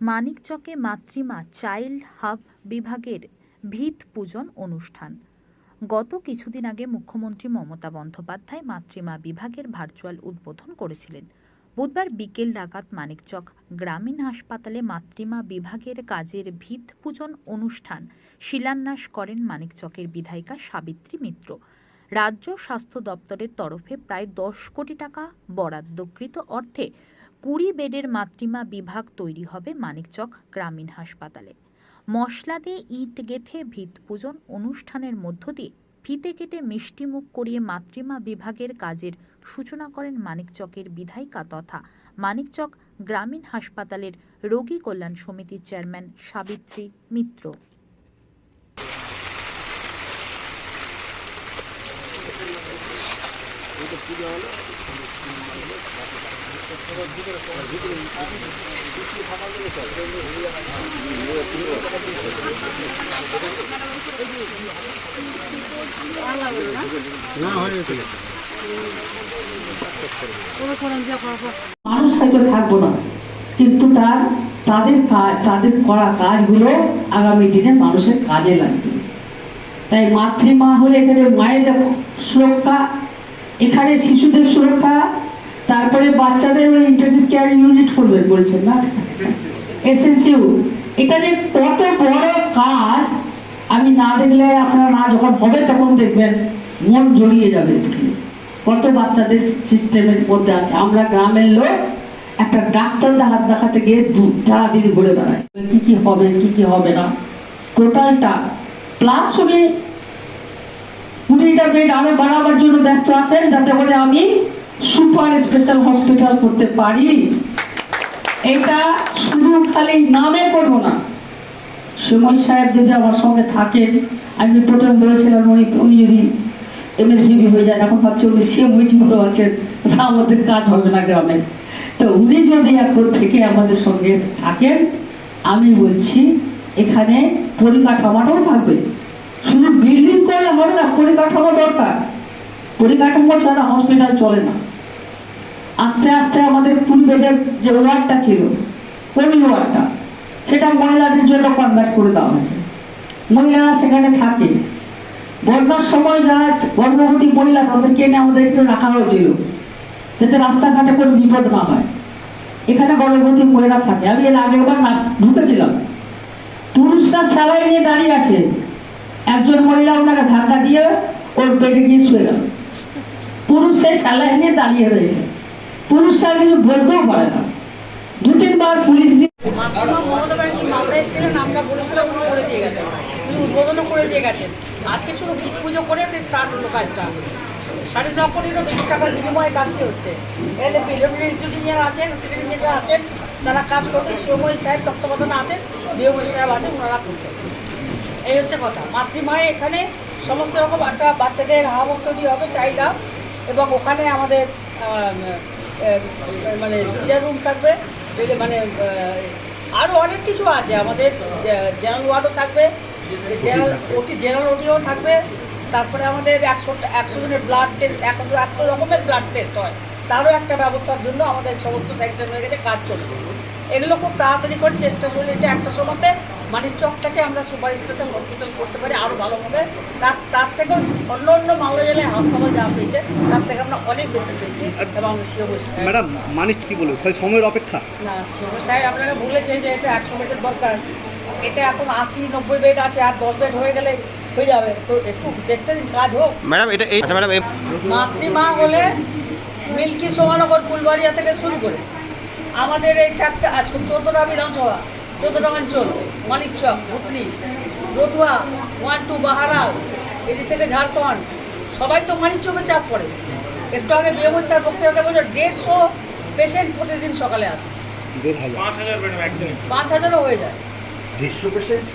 মানিকচকে Matrima child hub বিভাগের ভিত পূজন অনুষ্ঠান। গত কিছুদিন আগে মুখ্যমন্ত্রী মমতা বন্দ্যোপাধ্যায় মাতৃমা বিভাগের ভার্চুয়াল উদ্বোধন করেছিলেন। বুধবার বিকেল নাগাদ মানিকচক গ্রামীণ হাসপাতালে মাতৃমা বিভাগের কাজের ভিত পূজন অনুষ্ঠান শিলান্যাস করেন মানিকচকের বিধায়িকা সাবিত্রী মিত্র। রাজ্য স্বাস্থ্য দপ্তরের তরফে প্রায় দশ কোটি টাকা বরাদ্দকৃত অর্থে কুড়ি বেডের মাতৃমা বিভাগ তৈরি হবে মানিকচক গ্রামীণ হাসপাতালে। মশলা দিয়ে ইট গেথে ভিত পূজন অনুষ্ঠানের মধ্য দিয়ে ফিতে কেটে মিষ্টিমুখ করিয়ে মাতৃমা বিভাগের কাজের সূচনা করেন মানিকচকের বিধায়িকা তথা মানিকচক গ্রামীণ হাসপাতালের রোগী কল্যাণ সমিতির চেয়ারম্যান সাবিত্রী মিত্র। মানুষ হয়তো থাকব না, কিন্তু তার, তাদের তাদের করা কাজগুলো আগামী দিনে মানুষের কাজে লাগবে। তাই মাতৃমা হলে এখানে মায়ের সুরক্ষা এখানে শিশুদের সুরক্ষা, তারপরে বাচ্চাদের ওই ইন্টারসিভ কেয়ার ইউনিট করবেন বলছেন না? এসএনসিউ যে কত বড় কাজ, আমি না দেখলে আপনারা না যখন হবে তখন দেখবেন মন জড়িয়ে যাবে। কত বাচ্চাদের সিস্টেমের মধ্যে আছে। আমরা গ্রামের লোক, একটা ডাক্তার দেখাত দেখাতে গিয়ে দুধটা দিন ঘুরে বেড়ায়। কি কি হবে, কি কি হবে না? টোটালটা। প্লাস উনি কুড়িটা বেড আরও বাড়াবার জন্য ব্যস্ত আছেন, যাতে করে আমি সুপার স্পেশাল হসপিটাল করতে পারি। এটা শুধু খালি নামে করব না। সুমন সাহেব যদি আমার সঙ্গে থাকেন, আমি প্রথম বলেছিলাম উনি উনি যদি এমএসডিবি হয়ে যায় এখন ভাবছি উনি সিএম ভালো আছেন আমাদের কাজ হবে না গ্রামে। তো উনি যদি এখন থেকে আমাদের সঙ্গে থাকেন, আমি বলছি, এখানে পরিকাঠামোটাও থাকবে। শুধু বিল্ডিং করলে হবে না, পরিকাঠামো দরকার। পরিকাঠামো ছাড়া হসপিটাল চলে না। আস্তে আস্তে আমাদের পূর্বেদের যে ওয়ার্ডটা ছিল কোভিড ওয়ার্ডটা, সেটা মহিলাদের জন্য কনভার্ট করে দেওয়া হয়েছে। মহিলারা সেখানে থাকে। বন্যার সময় যারা গর্ভবতী মহিলা, তাদেরকে এনে আমাদের একটু রাখা হয়েছিল। যাতে রাস্তাঘাটে কোনো বিপদ না হয়। এখানে গর্ভবতী মহিলা থাকে। আমি এর আগে একবার ঢুকেছিলাম। পুরুষরা সেলাই নিয়ে দাঁড়িয়ে আছে। একজন মহিলা ওনাকে ধাক্কা দিয়ে ওর বেডে গিয়ে শুয়ে গেল। পুরুষ সেই সেলাই নিয়ে দাঁড়িয়ে রয়েছে পুরুষরা কিছু বলতেও পারে না। দু তিনবার পুলিশ দিয়ে করে দিয়ে গেছেন। উদ্বোধনও করে দিয়ে গেছেন। আজকে শুধু পুজো করে স্টার্ট কাজটা। বেশি হচ্ছে। আছেন সিভিল আছেন, তারা কাজ করছে শিবময়ী সাহেব তত্ত্বাবধানে আছেন বিয়ময়ী সাহেব আছেন, ওনারা করছেন। এই হচ্ছে কথা। মাতৃমায়ে এখানে সমস্ত রকম একটা বাচ্চাদের হাওয়া তৈরি হবে, চাহিদা। এবং ওখানে আমাদের মানে সিজার রুম থাকবে। মানে আরও অনেক কিছু আছে আমাদের। জেনারেল ওয়ার্ডও থাকবে জেনারেল ওটি জেনারেল ওটিও থাকবে। তারপরে আমাদের একশো একশো জনের ব্লাড টেস্ট একশো একশো রকমের ব্লাড টেস্ট হয়। তারও একটা ব্যবস্থার জন্য আমাদের সমস্ত সেক্টর হয়ে গেছে কাজ চলছে। এগুলো খুব তাড়াতাড়ি করে চেষ্টা করি যে একটা সময়তে মানিক চকটাকে আমরা সুপার স্পেশাল হসপিটাল করতে পারি আরও ভালোভাবে। তার তার থেকেও অন্য অন্য মালদা জেলায় হাসপাতাল যা পেয়েছে তার থেকে আমরা অনেক বেশি পেয়েছি এবং ম্যাডাম মানিস কি বলব তাহলে সময়ের অপেক্ষা। না সাহেব আপনারা বলেছেন যে এটা একশো বেডের দরকার। এটা এখন আশি নব্বই বেড আছে আর দশ বেড হয়ে গেলে হয়ে যাবে। তো একটু দেখতে দিন কাজ হোক। ম্যাডাম এটা এই আচ্ছা ম্যাডাম মাতৃমা হলে মিল্কি সোহানগর ফুলবাড়িয়া থেকে শুরু করে আমাদের এই চারটা চোদ্দটা বিধানসভা চোদ্দটা অঞ্চল মানিকচক ভুতনি রতুয়া ওয়ান টু বাহারাল এদিক থেকে ঝাড়খণ্ড সবাই তো মানিকচকে চাপ পড়ে। একটু আগে বিয়মতার বক্তব্য বলছে দেড়শো পেশেন্ট প্রতিদিন সকালে আসে। পাঁচ হাজারও হয়ে যায়। দেড়শো পেশেন্ট